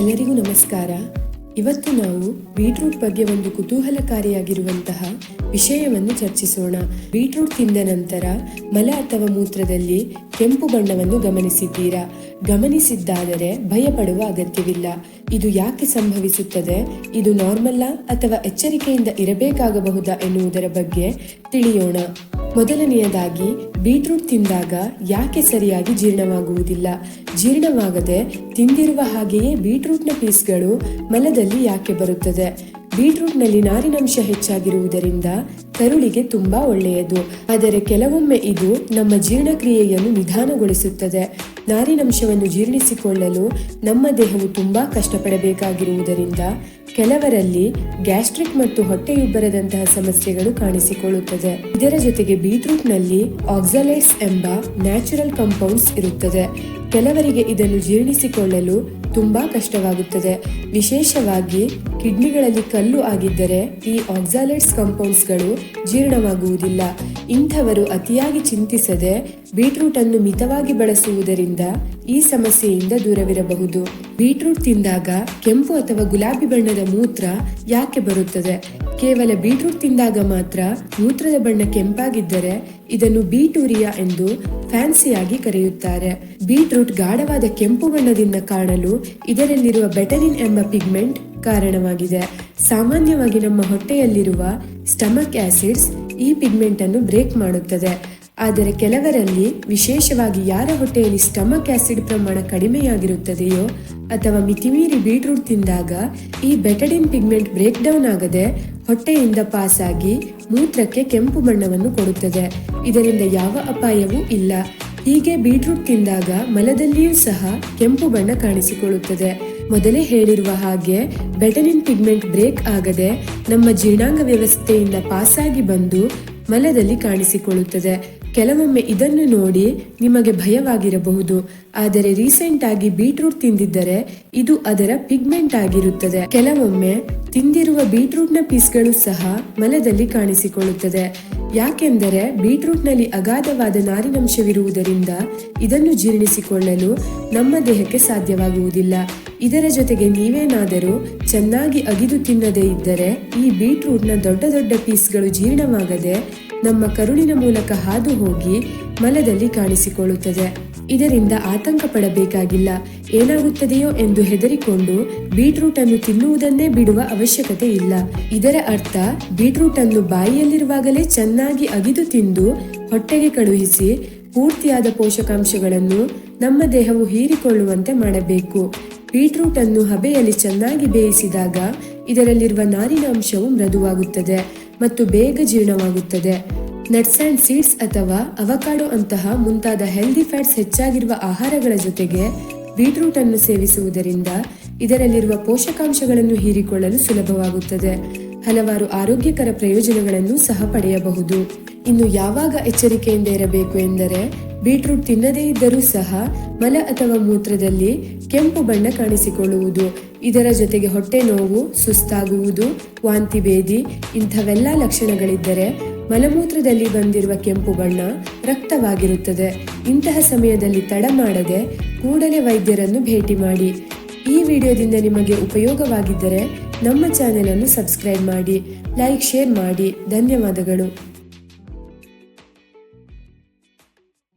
ಎಲ್ಲರಿಗೂ ನಮಸ್ಕಾರ. ಇವತ್ತು ನಾವು ಬೀಟ್ರೂಟ್ ಬಗ್ಗೆ ಒಂದು ಕುತೂಹಲಕಾರಿಯಾಗಿರುವಂತಹ ವಿಷಯವನ್ನು ಚರ್ಚಿಸೋಣ. ಬೀಟ್ರೂಟ್ ತಿಂದ ನಂತರ ಮಲ ಅಥವಾ ಮೂತ್ರದಲ್ಲಿ ಕೆಂಪು ಬಣ್ಣವನ್ನು ಗಮನಿಸಿದ್ದೀರಾ? ಗಮನಿಸಿದ್ದಾದರೆ ಭಯಪಡುವ ಅಗತ್ಯವಿಲ್ಲ. ಇದು ಯಾಕೆ ಸಂಭವಿಸುತ್ತದೆ? ಇದು ನಾರ್ಮಲ್ಲ ಅಥವಾ ಎಚ್ಚರಿಕೆಯಿಂದ ಇರಬೇಕಾಗಬಹುದಾ ಎನ್ನುವುದರ ಬಗ್ಗೆ ತಿಳಿಯೋಣ. ಮೊದಲನೆಯದಾಗಿ ಬೀಟ್ರೂಟ್ ತಿಂದಾಗ ಯಾಕೆ ಸರಿಯಾಗಿ ಜೀರ್ಣವಾಗುವುದಿಲ್ಲ? ಜೀರ್ಣವಾಗದೆ ತಿಂದಿರುವ ಹಾಗೆಯೇ ಬೀಟ್ರೂಟ್ನ ಪೀಸ್ಗಳು ಮಲದಲ್ಲಿ ಯಾಕೆ ಬರುತ್ತದೆ? ಬೀಟ್ರೂಟ್ನಲ್ಲಿ ನಾರಿನಂಶ ಹೆಚ್ಚಾಗಿರುವುದರಿಂದ ಕರುಳಿಗೆ ತುಂಬಾ ಒಳ್ಳೆಯದು. ಆದರೆ ಕೆಲವೊಮ್ಮೆ ಇದು ನಮ್ಮ ಜೀರ್ಣಕ್ರಿಯೆಯನ್ನು ನಿಧಾನಗೊಳಿಸುತ್ತದೆ. ನಾರಿನಂಶವನ್ನು ಜೀರ್ಣಿಸಿಕೊಳ್ಳಲು ನಮ್ಮ ದೇಹವು ತುಂಬಾ ಕಷ್ಟಪಡಬೇಕಾಗಿರುವುದರಿಂದ ಕೆಲವರಲ್ಲಿ ಗ್ಯಾಸ್ಟ್ರಿಕ್ ಮತ್ತು ಹೊಟ್ಟೆಯುಬ್ಬರದಂತಹ ಸಮಸ್ಯೆಗಳು ಕಾಣಿಸಿಕೊಳ್ಳುತ್ತದೆ. ಇದರ ಜೊತೆಗೆ ಬೀಟ್ರೂಟ್ನಲ್ಲಿ ಆಕ್ಸಲೈಟ್ಸ್ ಎಂಬ ನ್ಯಾಚುರಲ್ ಕಂಪೌಂಡ್ಸ್ ಇರುತ್ತದೆ. ಕೆಲವರಿಗೆ ಇದನ್ನು ಜೀರ್ಣಿಸಿಕೊಳ್ಳಲು ತುಂಬಾ ಕಷ್ಟವಾಗುತ್ತದೆ. ವಿಶೇಷವಾಗಿ ಕಿಡ್ನಿಗಳಲ್ಲಿ ಕಲ್ಲು ಆಗಿದ್ದರೆ ಈ ಆಕ್ಸಾಲೈಟ್ಸ್ ಕಂಪೌಂಡ್ಸ್ಗಳು ಜೀರ್ಣವಾಗುವುದಿಲ್ಲ. ಇಂಥವರು ಅತಿಯಾಗಿ ಚಿಂತಿಸದೆ ಬೀಟ್ರೂಟ್ ಅನ್ನು ಮಿತವಾಗಿ ಬಳಸುವುದರಿಂದ ಈ ಸಮಸ್ಯೆಯಿಂದ ದೂರವಿರಬಹುದು. ಬೀಟ್ರೂಟ್ ತಿಂದಾಗ ಕೆಂಪು ಅಥವಾ ಗುಲಾಬಿ ಬಣ್ಣದ ಮೂತ್ರ ಯಾಕೆ ಬರುತ್ತದೆ? ಕೇವಲ ಬೀಟ್ರೂಟ್ ತಿಂದಾಗ ಮಾತ್ರ ಮೂತ್ರದ ಬಣ್ಣ ಕೆಂಪಾಗಿದ್ದರೆ ಇದನ್ನು ಬೀಟೂರಿಯಾ ಎಂದು ಫ್ಯಾನ್ಸಿಯಾಗಿ ಕರೆಯುತ್ತಾರೆ. ಬೀಟ್ರೂಟ್ ಗಾಢವಾದ ಕೆಂಪು ಬಣ್ಣದಿಂದ ಕಾಣಲು ಇದರಲ್ಲಿರುವ ಬೆಟರಿನ್ ಎಂಬ ಪಿಗ್ಮೆಂಟ್ ಕಾರಣವಾಗಿದೆ. ಸಾಮಾನ್ಯವಾಗಿ ನಮ್ಮ ಹೊಟ್ಟೆಯಲ್ಲಿರುವ ಸ್ಟಮಕ್ ಆಸಿಡ್ಸ್ ಈ ಪಿಗ್ಮೆಂಟ್ ಅನ್ನು ಬ್ರೇಕ್ ಮಾಡುತ್ತದೆ. ಆದರೆ ಕೆಲವರಲ್ಲಿ ವಿಶೇಷವಾಗಿ ಯಾರ ಹೊಟ್ಟೆಯಲ್ಲಿ ಸ್ಟಮಕ್ ಆಸಿಡ್ ಪ್ರಮಾಣ ಕಡಿಮೆಯಾಗಿರುತ್ತದೆಯೋ ಅಥವಾ ಮಿತಿಮೀರಿ ಬೀಟ್ರೂಟ್ ತಿಂದಾಗ ಈ ಬೆಟಡಿನ್ ಪಿಗ್ಮೆಂಟ್ ಬ್ರೇಕ್ ಡೌನ್ ಆಗದೆ ಹೊಟ್ಟೆಯಿಂದ ಪಾಸಾಗಿ ಮೂತ್ರಕ್ಕೆ ಕೆಂಪು ಬಣ್ಣವನ್ನು ಕೊಡುತ್ತದೆ. ಇದರಿಂದ ಯಾವ ಅಪಾಯವೂ ಇಲ್ಲ. ಹೀಗೆ ಬೀಟ್ರೂಟ್ ತಿಂದಾಗ ಮಲದಲ್ಲಿಯೂ ಸಹ ಕೆಂಪು ಬಣ್ಣ ಕಾಣಿಸಿಕೊಳ್ಳುತ್ತದೆ. ಮೊದಲೇ ಹೇಳಿರುವ ಹಾಗೆ ಬೆಟರಿನ್ ಪಿಗ್ಮೆಂಟ್ ಬ್ರೇಕ್ ಆಗದೆ ನಮ್ಮ ಜೀರ್ಣಾಂಗ ವ್ಯವಸ್ಥೆಯಿಂದ ಪಾಸಾಗಿ ಬಂದು ಮಲದಲ್ಲಿ ಕಾಣಿಸಿಕೊಳ್ಳುತ್ತದೆ. ಕೆಲವೊಮ್ಮೆ ಇದನ್ನು ನೋಡಿ ನಿಮಗೆ ಭಯವಾಗಿರಬಹುದು. ಆದರೆ ರೀಸೆಂಟ್ ಆಗಿ ಬೀಟ್ರೂಟ್ ತಿಂದಿದ್ದರೆ ಇದು ಅದರ ಪಿಗ್ಮೆಂಟ್ ಆಗಿರುತ್ತದೆ. ಕೆಲವೊಮ್ಮೆ ತಿಂದಿರುವ ಬೀಟ್ರೂಟ್ನ ಪೀಸ್ಗಳು ಸಹ ಮಲದಲ್ಲಿ ಕಾಣಿಸಿಕೊಳ್ಳುತ್ತದೆ. ಯಾಕೆಂದರೆ ಬೀಟ್ರೂಟ್ನಲ್ಲಿ ಅಗಾಧವಾದ ನಾರಿನಂಶವಿರುವುದರಿಂದ ಇದನ್ನು ಜೀರ್ಣಿಸಿಕೊಳ್ಳಲು ನಮ್ಮ ದೇಹಕ್ಕೆ ಸಾಧ್ಯವಾಗುವುದಿಲ್ಲ. ಇದರ ಜೊತೆಗೆ ನೀವೇನಾದರೂ ಚೆನ್ನಾಗಿ ಅಗಿದು ತಿನ್ನದೇ ಇದ್ದರೆ ಈ ಬೀಟ್ರೂಟ್ನ ದೊಡ್ಡ ದೊಡ್ಡ ಪೀಸ್ಗಳು ಜೀರ್ಣವಾಗದೆ ನಮ್ಮ ಕರುಳಿನ ಮೂಲಕ ಹಾದು ಹೋಗಿ ಮಲದಲ್ಲಿ ಕಾಣಿಸಿಕೊಳ್ಳುತ್ತದೆ. ಇದರಿಂದ ಆತಂಕ ಪಡಬೇಕಾಗಿಲ್ಲ. ಏನಾಗುತ್ತದೆಯೋ ಎಂದು ಹೆದರಿಕೊಂಡು ಬೀಟ್ರೂಟ್ ಅನ್ನು ತಿನ್ನುವುದನ್ನೇ ಬಿಡುವ ಅವಶ್ಯಕತೆ ಇಲ್ಲ. ಇದರ ಅರ್ಥ ಬೀಟ್ರೂಟ್ ಅನ್ನು ಬಾಯಿಯಲ್ಲಿರುವಾಗಲೇ ಚೆನ್ನಾಗಿ ಅಗಿದು ತಿಂದು ಹೊಟ್ಟೆಗೆ ಕಳುಹಿಸಿ ಪೂರ್ತಿಯಾದ ಪೋಷಕಾಂಶಗಳನ್ನು ನಮ್ಮ ದೇಹವು ಹೀರಿಕೊಳ್ಳುವಂತೆ ಮಾಡಬೇಕು. ಬೀಟ್ರೂಟ್ ಅನ್ನು ಹಬೆಯಲ್ಲಿ ಚೆನ್ನಾಗಿ ಬೇಯಿಸಿದಾಗ ಇದರಲ್ಲಿರುವ ನಾರಿನ ಅಂಶವು ಮೃದುವಾಗುತ್ತದೆ ಮತ್ತು ಬೇಗ ಜೀರ್ಣವಾಗುತ್ತದೆ. ನಟ್ಸ್ ಅಂಡ್ ಸೀಡ್ಸ್ ಅಥವಾ ಅವಕಾಡೋ ಅಂತಹ ಮುಂತಾದ ಹೆಲ್ದಿ ಫ್ಯಾಟ್ಸ್ ಹೆಚ್ಚಾಗಿರುವ ಆಹಾರಗಳ ಜೊತೆಗೆ ಬೀಟ್ರೂಟ್ ಅನ್ನು ಸೇವಿಸುವುದರಿಂದ ಇದರಲ್ಲಿರುವ ಪೋಷಕಾಂಶಗಳನ್ನು ಹೀರಿಕೊಳ್ಳಲು ಸುಲಭವಾಗುತ್ತದೆ. ಹಲವಾರು ಆರೋಗ್ಯಕರ ಪ್ರಯೋಜನಗಳನ್ನು ಸಹ ಪಡೆಯಬಹುದು. ಇನ್ನು ಯಾವಾಗ ಎಚ್ಚರಿಕೆಯಿಂದ ಇರಬೇಕು ಎಂದರೆ, ಬೀಟ್ರೂಟ್ ತಿನ್ನದೇ ಇದ್ದರೂ ಸಹ ಮಲ ಅಥವಾ ಮೂತ್ರದಲ್ಲಿ ಕೆಂಪು ಬಣ್ಣ ಕಾಣಿಸಿಕೊಳ್ಳುವುದು. ಇದರ ಜೊತೆಗೆ ಹೊಟ್ಟೆ ನೋವು, ಸುಸ್ತಾಗುವುದು, ವಾಂತಿ ಭೇದಿ, ಇಂಥವೆಲ್ಲ ಲಕ್ಷಣಗಳಿದ್ದರೆ ಮಲಮೂತ್ರದಲ್ಲಿ ಬಂದಿರುವ ಕೆಂಪು ಬಣ್ಣ ರಕ್ತವಾಗಿರುತ್ತದೆ. ಇಂತಹ ಸಮಯದಲ್ಲಿ ತಡ ಮಾಡದೆ ಕೂಡಲೇ ವೈದ್ಯರನ್ನು ಭೇಟಿ ಮಾಡಿ. ಈ ವಿಡಿಯೋದಿಂದ ನಿಮಗೆ ಉಪಯೋಗವಾಗಿದ್ದರೆ ನಮ್ಮ ಚಾನೆಲ್ ಅನ್ನು ಸಬ್ಸ್ಕ್ರೈಬ್ ಮಾಡಿ ಲೈಕ್ ಶೇರ್ ಮಾಡಿ. ಧನ್ಯವಾದಗಳು.